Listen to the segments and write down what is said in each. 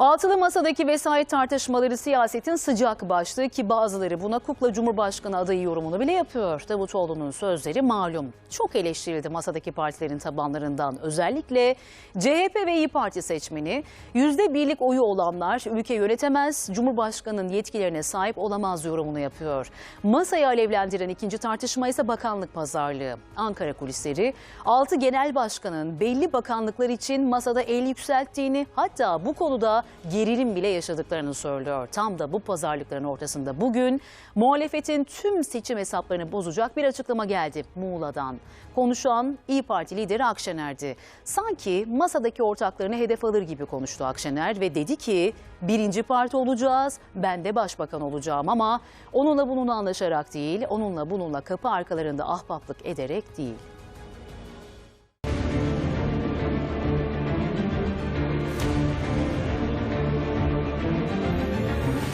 Altılı masadaki vesayet tartışmaları siyasetin sıcak başlığı ki bazıları buna kukla Cumhurbaşkanı adayı yorumunu bile yapıyor. Davutoğlu'nun sözleri malum. Çok eleştirildi masadaki partilerin tabanlarından. Özellikle CHP ve İyi Parti seçmeni yüzde birlik oyu olanlar ülke yönetemez, Cumhurbaşkanı'nın yetkilerine sahip olamaz yorumunu yapıyor. Masayı alevlendiren ikinci tartışma ise bakanlık pazarlığı. Ankara kulisleri 6 genel başkanın belli bakanlıklar için masada el yükselttiğini hatta bu konuda gerilim bile yaşadıklarını söylüyor. Tam da bu pazarlıkların ortasında bugün muhalefetin tüm seçim hesaplarını bozacak bir açıklama geldi Muğla'dan. Konuşan İyi Parti lideri Akşener'di. Sanki masadaki ortaklarını hedef alır gibi konuştu Akşener ve dedi ki birinci parti olacağız, ben de başbakan olacağım ama onunla bununla anlaşarak değil, onunla bununla kapı arkalarında ahbaplık ederek değil.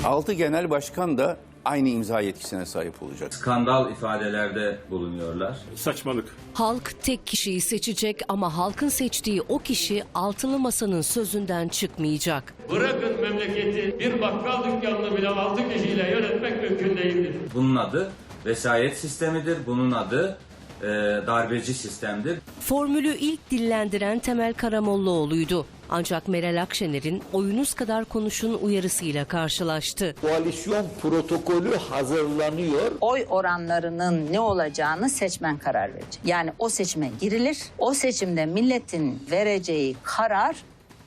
Altı genel başkan da aynı imza yetkisine sahip olacak. skandal ifadelerde bulunuyorlar. Saçmalık. Halk tek kişiyi seçecek ama halkın seçtiği o kişi altılı masanın sözünden çıkmayacak. Bırakın memleketi bir bakkal dükkanını bile altı kişiyle yönetmek mümkün değildir. Bunun adı vesayet sistemidir. Bunun adı e, darbeci sistemdir. Formülü ilk dillendiren Temel Karamollaoğlu'ydu. Ancak Meral Akşener'in oyunuz kadar konuşun uyarısıyla karşılaştı. koalisyon protokolü hazırlanıyor. oy oranlarının ne olacağını seçmen karar verecek. Yani o seçime girilir. O seçimde milletin vereceği karar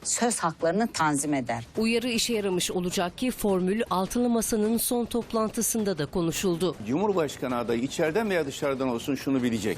söz haklarını tanzim eder. Uyarı işe yaramış olacak ki formül altılı masanın son toplantısında da konuşuldu. Cumhurbaşkanı adayı içeriden veya dışarıdan olsun şunu bilecek.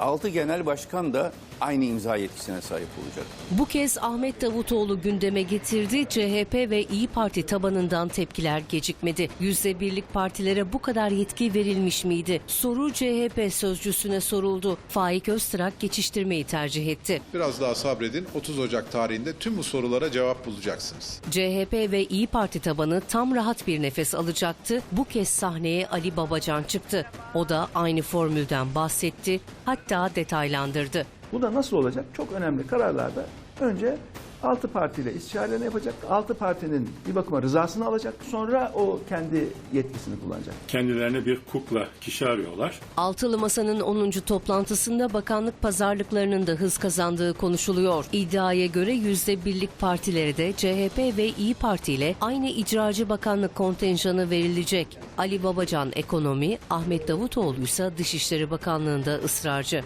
Altı genel başkan da aynı imza yetkisine sahip olacak. Bu kez Ahmet Davutoğlu gündeme getirdi. CHP ve İyi Parti tabanından tepkiler gecikmedi. Yüzde birlik partilere bu kadar yetki verilmiş miydi? Soru CHP sözcüsüne soruldu. Faik Öztrak geçiştirmeyi tercih etti. Biraz daha sabredin. 30 Ocak tarihinde tüm bu sorulara cevap bulacaksınız. CHP ve İyi Parti tabanı tam rahat bir nefes alacaktı. Bu kez sahneye Ali Babacan çıktı. O da aynı formülden bahsetti, hatta detaylandırdı. Bu da nasıl olacak? Çok önemli kararlarda önce altı partiyle istişarelerini yapacak. Altı partinin bir bakıma rızasını alacak. Sonra o kendi yetkisini kullanacak. Kendilerine bir kukla kişi arıyorlar. Altılı Masa'nın 10. toplantısında bakanlık pazarlıklarının da hız kazandığı konuşuluyor. İddiaya göre yüzde birlik partilere de CHP ve İyi Parti ile aynı icracı bakanlık kontenjanı verilecek. Ali Babacan ekonomi, Ahmet Davutoğlu ise Dışişleri Bakanlığı'nda ısrarcı.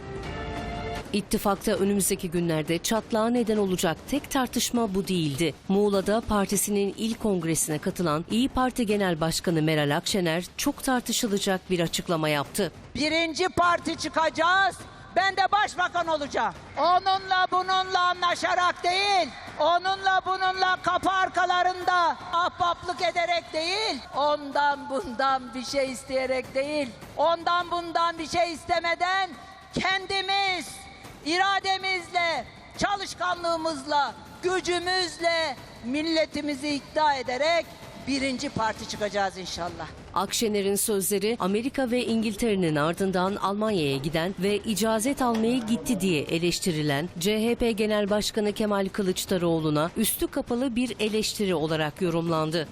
İttifakta önümüzdeki günlerde çatlağa neden olacak tek tartışma bu değildi. Muğla'da partisinin ilk kongresine katılan İyi Parti Genel Başkanı Meral Akşener çok tartışılacak bir açıklama yaptı. Birinci parti çıkacağız. Ben de başbakan olacağım. Onunla bununla anlaşarak değil, onunla bununla kapı arkalarında ahbaplık ederek değil, ondan bundan bir şey isteyerek değil, ondan bundan bir şey istemeden kendimiz irademizle, çalışkanlığımızla, gücümüzle milletimizi ikna ederek birinci parti çıkacağız inşallah. Akşener'in sözleri Amerika ve İngiltere'nin ardından Almanya'ya giden ve icazet almaya gitti diye eleştirilen CHP Genel Başkanı Kemal Kılıçdaroğlu'na üstü kapalı bir eleştiri olarak yorumlandı.